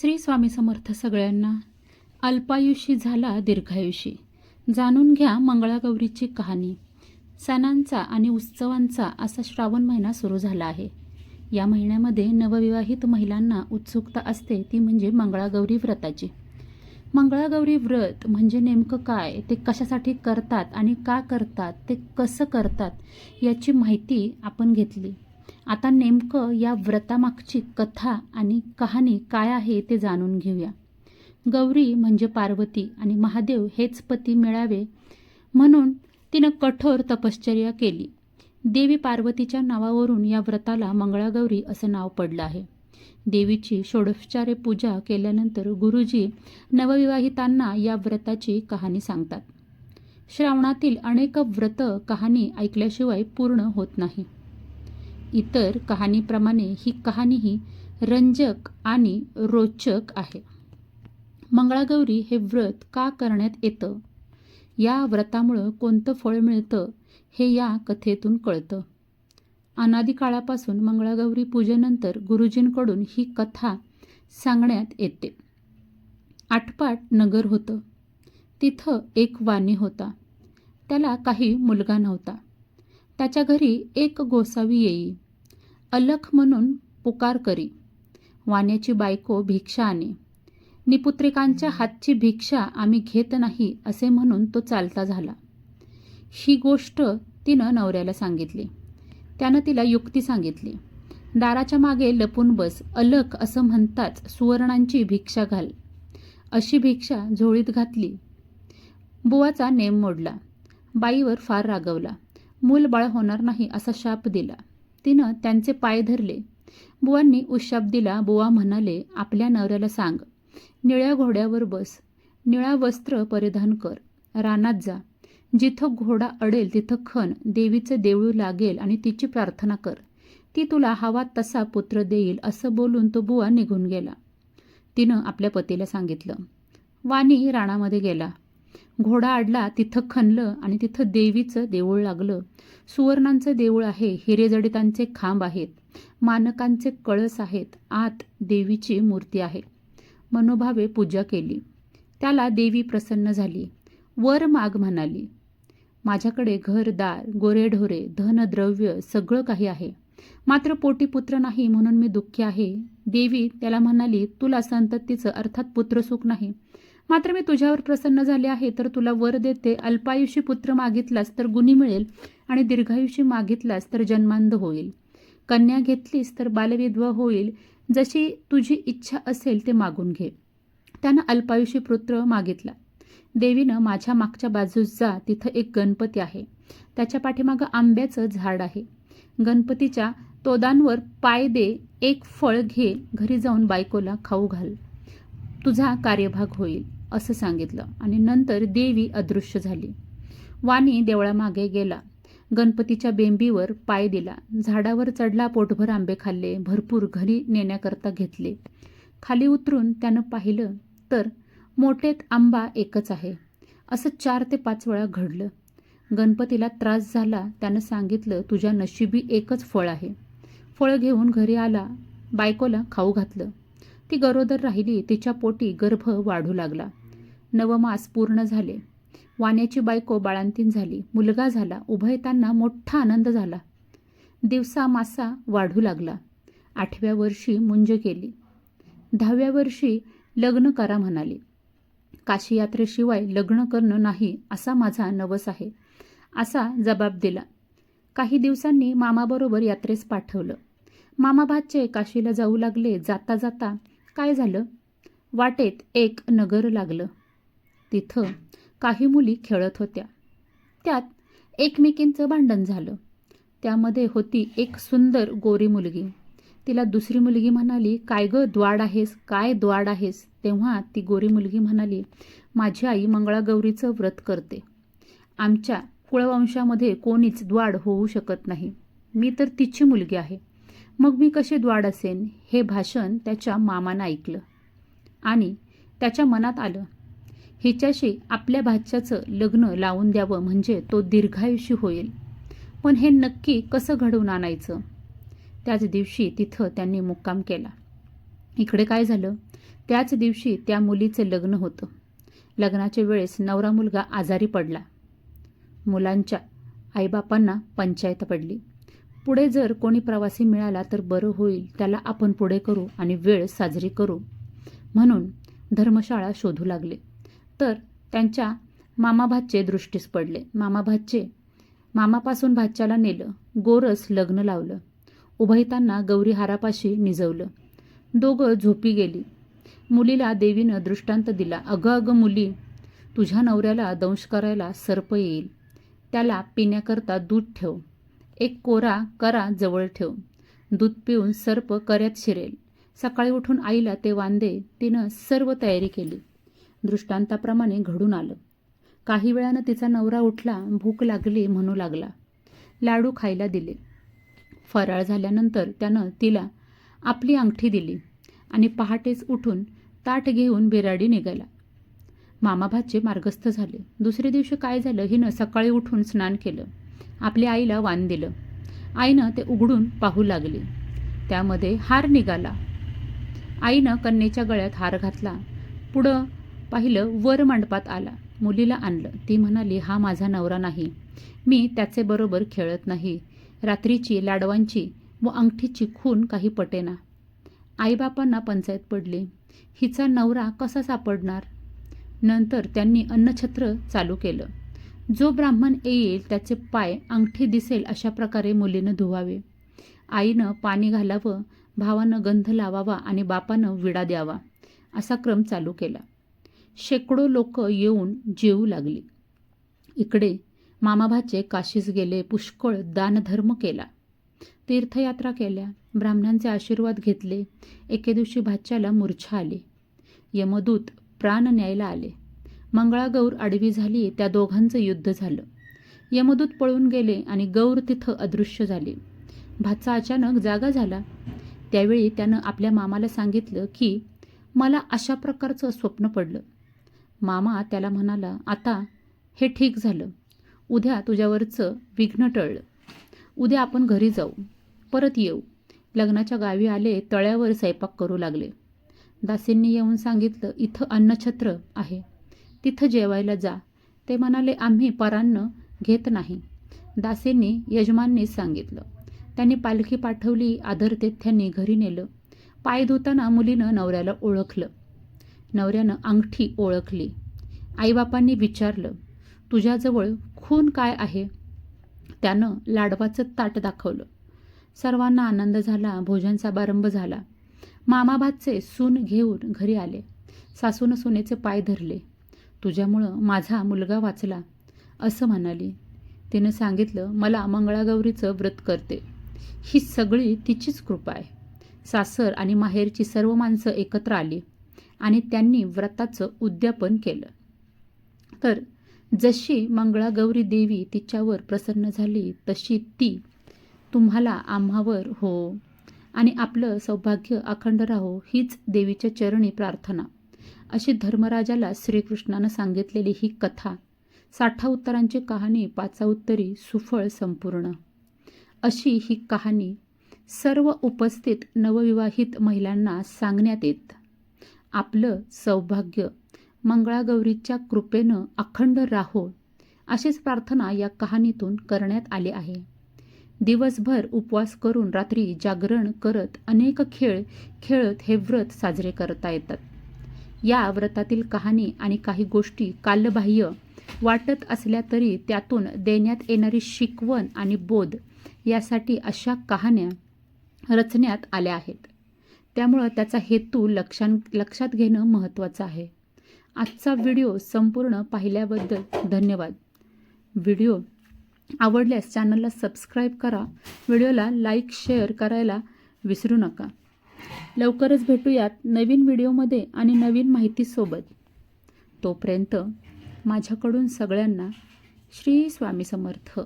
श्री स्वामी समर्थ सगळ्यांना अल्पायुषी झाला दीर्घायुषी. जाणून घ्या मंगळागौरीची कहाणी. सणांचा आणि उत्सवांचा असा श्रावण महिना सुरू झाला आहे. या महिन्यामध्ये नवविवाहित महिलांना उत्सुकता असते ती म्हणजे मंगळागौरी व्रताची. मंगळागौरी व्रत म्हणजे नेमकं काय ते कशासाठी करतात आणि का करतात ते कसं करतात याची माहिती आपण घेतली. आता नेमकं या व्रतामागची कथा आणि कहाणी काय आहे ते जाणून घेऊया. गौरी म्हणजे पार्वती आणि महादेव हेच पती मिळावे म्हणून तिनं कठोर तपश्चर्या केली. देवी पार्वतीच्या नावावरून या व्रताला मंगळागौरी असं नाव पडलं आहे. देवीची षोडोपचारे पूजा केल्यानंतर गुरुजी नवविवाहितांना या व्रताची कहाणी सांगतात. श्रावणातील अनेक व्रत कहाणी ऐकल्याशिवाय पूर्ण होत नाही. इतर कहाणीप्रमाणे ही कहाणीही रंजक आणि रोचक आहे. मंगळागौरी हे व्रत का करण्यात येतं? या व्रतामुळं कोणतं फळ मिळतं? हे या कथेतून कळतं. अनादी काळापासून मंगळागौरी पूजेनंतर गुरुजींकडून ही कथा सांगण्यात येते. आटपाट नगर होतं. तिथं एक वाणी होता. त्याला काही मुलगा नव्हता. त्याच्या घरी एक गोसावी येई. अलख म्हणून पुकार करी. वाण्याची बायको भिक्षा आणे. निपुत्रिकांच्या हातची भिक्षा आम्ही घेत नाही असे म्हणून तो चालता झाला. ही गोष्ट तिनं नवऱ्याला सांगितली. त्यानं तिला युक्ती सांगितली. दाराच्या मागे लपून बस अलख असं म्हणताच सुवर्णांची भिक्षा घाल. अशी भिक्षा झोळीत घातली. बुवाचा नेम मोडला. बाईवर फार रागवला. मूल बाळ होणार नाही असा शाप दिला. तिनं त्यांचे पाय धरले. बुवांनी उशाप दिला. बुवा म्हणाले आपल्या नवऱ्याला सांग. निळ्या घोड्यावर बस. निळा वस्त्र परिधान कर. रानात जा. जिथं घोडा अडेल तिथं खण देवीचं देऊळ लागेल आणि तिची प्रार्थना कर. ती तुला हवा तसा पुत्र देईल असं बोलून तो बुवा निघून गेला. तिनं आपल्या पतीला सांगितलं. वाणी राणामध्ये गेला. घोडा अडला तिथं खणलं आणि तिथं देवीचं देऊळ लागलं. सुवर्णांचं देऊळ आहे हिरेजडितांचे खांब आहेत मानकांचे कळस आहेत आत देवीची मूर्ती आहे. मनोभावे पूजा केली. त्याला देवी प्रसन्न झाली. वर माग म्हणाली माझ्याकडे घरदार गोरेढोरे धनद्रव्य सगळं काही आहे. मात्र पोटी पुत्र नाही म्हणून मी दुःखी आहे. देवी त्याला म्हणाली तुला संततीचं अर्थात पुत्रसुख नाही. मात्र मी तुझ्यावर प्रसन्न झाले आहे तर तुला वर देते. अल्पायुषी पुत्र मागितलास तर गुणी मिळेल. आणि दीर्घायुषी मागितलास तर जन्मांध होईल. कन्या घेतलीस तर बालविधवा होईल. जशी तुझी इच्छा असेल ते मागून घे. त्यानं अल्पायुषी पुत्र मागितला. देवीनं माझ्या मागच्या बाजूस जा तिथं एक गणपती आहे. त्याच्या पाठीमागं आंब्याचं झाड आहे. गणपतीच्या तोदांवर पाय दे एक फळ घे घरी जाऊन बायकोला खाऊ घाल. तुझा कार्यभाग होईल. असं सांगितलं. आणि नंतर देवी अदृश्य झाली. वाणी देवळामागे गेला. गणपतीच्या बेंबीवर पाय दिला. झाडावर चढला पोटभर आंबे खाल्ले. भरपूर घरी नेण्याकरता घेतले. खाली उतरून त्यानं पाहिलं तर मोठेत आंबा एकच आहे. असं चार ते पाच वेळा घडलं. गणपतीला त्रास झाला. त्यानं सांगितलं तुझ्या नशिबी एकच फळ आहे. फळ घेऊन घरी आला. बायकोला खाऊ घातलं. ती गरोदर राहिली. तिच्या पोटी गर्भ वाढू लागला. नवमास पूर्ण झाले. वाण्याची बायको बाळांतीन झाली. मुलगा झाला. उभयतांना मोठा आनंद झाला. दिवसा मासा वाढू लागला. आठव्या वर्षी मुंज केली. दहाव्या वर्षी लग्न करा म्हणाली. काशी यात्रेशिवाय लग्न करणं नाही असा माझा नवस आहे. असा जबाब दिला. काही दिवसांनी मामाबरोबर यात्रेस पाठवलं. मामा भाचे काशीला जाऊ लागले. जाता जाता काय झालं? वाटेत एक नगर लागलं. तिथं काही मुली खेळत होत्या. त्यात एकमेकींचं भांडण झालं. त्यामध्ये होती एक सुंदर गोरी मुलगी. तिला दुसरी मुलगी म्हणाली काय गं द्वाड आहेस? काय द्वाड आहेस? तेव्हा ती गोरी मुलगी म्हणाली माझी आई मंगळागौरीचं व्रत करते. आमच्या कुळवंशामध्ये कोणीच द्वाड होऊ शकत नाही. मी तर तिची मुलगी आहे. मग मी कसे द्वाड असेन? हे भाषण त्याच्या मामानं ऐकलं. आणि त्याच्या मनात आलं हिच्याशी आपल्या भाच्याचं लग्न लावून द्यावं म्हणजे तो दीर्घायुषी होईल. पण हे नक्की कसं घडवून आणायचं? त्याच दिवशी तिथं त्यांनी मुक्काम केला. इकडे काय झालं? त्याच दिवशी त्या मुलीचं लग्न होतं. लग्नाच्या वेळेस नवरा मुलगा आजारी पडला. मुलांच्या आईबापांना पंचायत पडली. पुढे जर कोणी प्रवासी मिळाला तर बरं होईल त्याला आपण पुढे करू आणि वेळ साजरी करू. म्हणून धर्मशाळा शोधू लागले. तर त्यांच्या मामाभाचे दृष्टीस पडले. मामाभाचे मामापासून भाच्याला नेलं. गोरस लग्न लावलं. उभयतांना गौरी हारापाशी निजवलं. दोघं झोपी गेली. मुलीला देवीनं दृष्टांत दिला. अगं अगं मुली तुझ्या नवऱ्याला दंश करायला सर्प येईल. त्याला पिण्याकरता दूध ठेव. एक कोरा करा जवळ ठेव. दूध पिऊन सर्प कर्यात शिरेल. सकाळी उठून आईला ते वांदे तिनं सर्व तयारी केली. दृष्टांताप्रमाणे घडून आलं. काही वेळानं तिचा नवरा उठला भूक लागली म्हणू लागला. लाडू खायला दिले. फराळ झाल्यानंतर त्यानं तिला आपली अंगठी दिली आणि पहाटेच उठून ताट घेऊन बिराडी निघाला. मामाभाचे मार्गस्थ झाले. दुसऱ्या दिवशी काय झालं हिनं सकाळी उठून स्नान केलं. आपल्या आईला वाण दिलं. आईनं ते उघडून पाहू लागली. त्यामध्ये हार निघाला. आईनं कन्येच्या गळ्यात हार घातला. पुढं पाहिलं वर मंडपात आला. मुलीला आणलं. ती म्हणाली हा माझा नवरा नाही. मी त्याचे बरोबर खेळत नाही. रात्रीची लाडवांची व अंगठीची खून काही पटेना आईबापांना पंचायत पडली. हिचा नवरा कसा सापडणार? नंतर त्यांनी अन्नछत्र चालू केलं. जो ब्राह्मण येईल त्याचे पाय अंगठी दिसेल अशा प्रकारे मुलीनं धुवावे. आईनं पाणी घालावं भावानं गंध लावावा आणि बापानं विडा द्यावा. असा क्रम चालू केला. शेकडो लोक येऊन जेवू लागली. इकडे मामाभाचे काशीस गेले पुष्कळ दानधर्म केला. तीर्थयात्रा केल्या ब्राह्मणांचे आशीर्वाद घेतले. एके दिवशी भाच्याला मूर्छा आली. यमदूत प्राण न्यायला आले. मंगळागौर आडवी झाली त्या दोघांचं युद्ध झालं. यमदूत पळून गेले आणि गौर तिथं अदृश्य झाले. भाचा अचानक जागा झाला. त्यावेळी त्यानं आपल्या मामाला सांगितलं की मला अशा प्रकारचं स्वप्न पडलं. मामा त्याला म्हणाला आता हे ठीक झालं. उद्या तुझ्यावरचं विघ्न टळलं. उद्या आपण घरी जाऊ. परत येऊ. लग्नाच्या गावी आले तळ्यावर स्वयंपाक करू लागले. दासींनी येऊन सांगितलं इथं अन्नछत्र आहे. तिथं जेवायला जा. ते म्हणाले आम्ही परान्न घेत नाही. दासींनी यजमाननीच सांगितलं. त्यांनी पालखी पाठवली आदरतेथ्यांनी घरी नेलं. पाय धुताना मुलीनं नवऱ्याला ओळखलं. नवऱ्यानं अंगठी ओळखली. आईबापांनी विचारलं तुझ्याजवळ खून काय आहे? त्यानं लाडवाचं ताट दाखवलं. सर्वांना आनंद झाला भोजन समारंभ झाला. मामाभातचे सून घेऊन घरी आले. सासूनं सुनेचे पाय धरले. तुझ्यामुळं माझा मुलगा वाचला असं म्हणाली. तिनं सांगितलं मला मंगळागौरीचं व्रत करते. ही सगळी तिचीच कृपा आहे. सासर आणि माहेरची सर्व माणसं एकत्र आली. आणि त्यांनी व्रताचं उद्यापन केलं. तर जशी मंगळागौरी देवी तिच्यावर प्रसन्न झाली तशी ती तुम्हाला आम्हावर हो. आणि आपलं सौभाग्य अखंड राहो हीच देवीच्या चरणी प्रार्थना. अशी धर्मराजाला श्रीकृष्णानं सांगितलेली ही कथा साठा उत्तरांची कहाणी पाचा उत्तरी सुफळ संपूर्ण. अशी ही कहाणी सर्व उपस्थित नवविवाहित महिलांना सांगण्यात येत. आपलं सौभाग्य. मंगळागौरीच्या कृपेनं अखंड राहो अशीच प्रार्थना या कहाणीतून करण्यात आली आहे. दिवसभर उपवास करून रात्री जागरण करत अनेक खेळ खेळत हे व्रत साजरे करता येतात. या व्रतातील कहाणी आणि काही गोष्टी कालबाह्य वाटत असल्या तरी त्यातून देण्यात येणारी शिकवण आणि बोध यासाठी अशा कहाण्या रचण्यात आल्या आहेत. त्यामुळं त्याचा हेतू लक्षां लक्षात घेणं महत्त्वाचं आहे. आजचा व्हिडिओ संपूर्ण पाहिल्याबद्दल धन्यवाद. व्हिडिओ आवडल्यास चॅनलला सबस्क्राईब करा व्हिडिओला लाईक शेअर करायला विसरू नका. लवकरच भेटूयात नवीन व्हिडिओमध्ये आणि नवीन माहितीसोबत. तोपर्यंत माझ्याकडून सगळ्यांना श्री स्वामी समर्थ.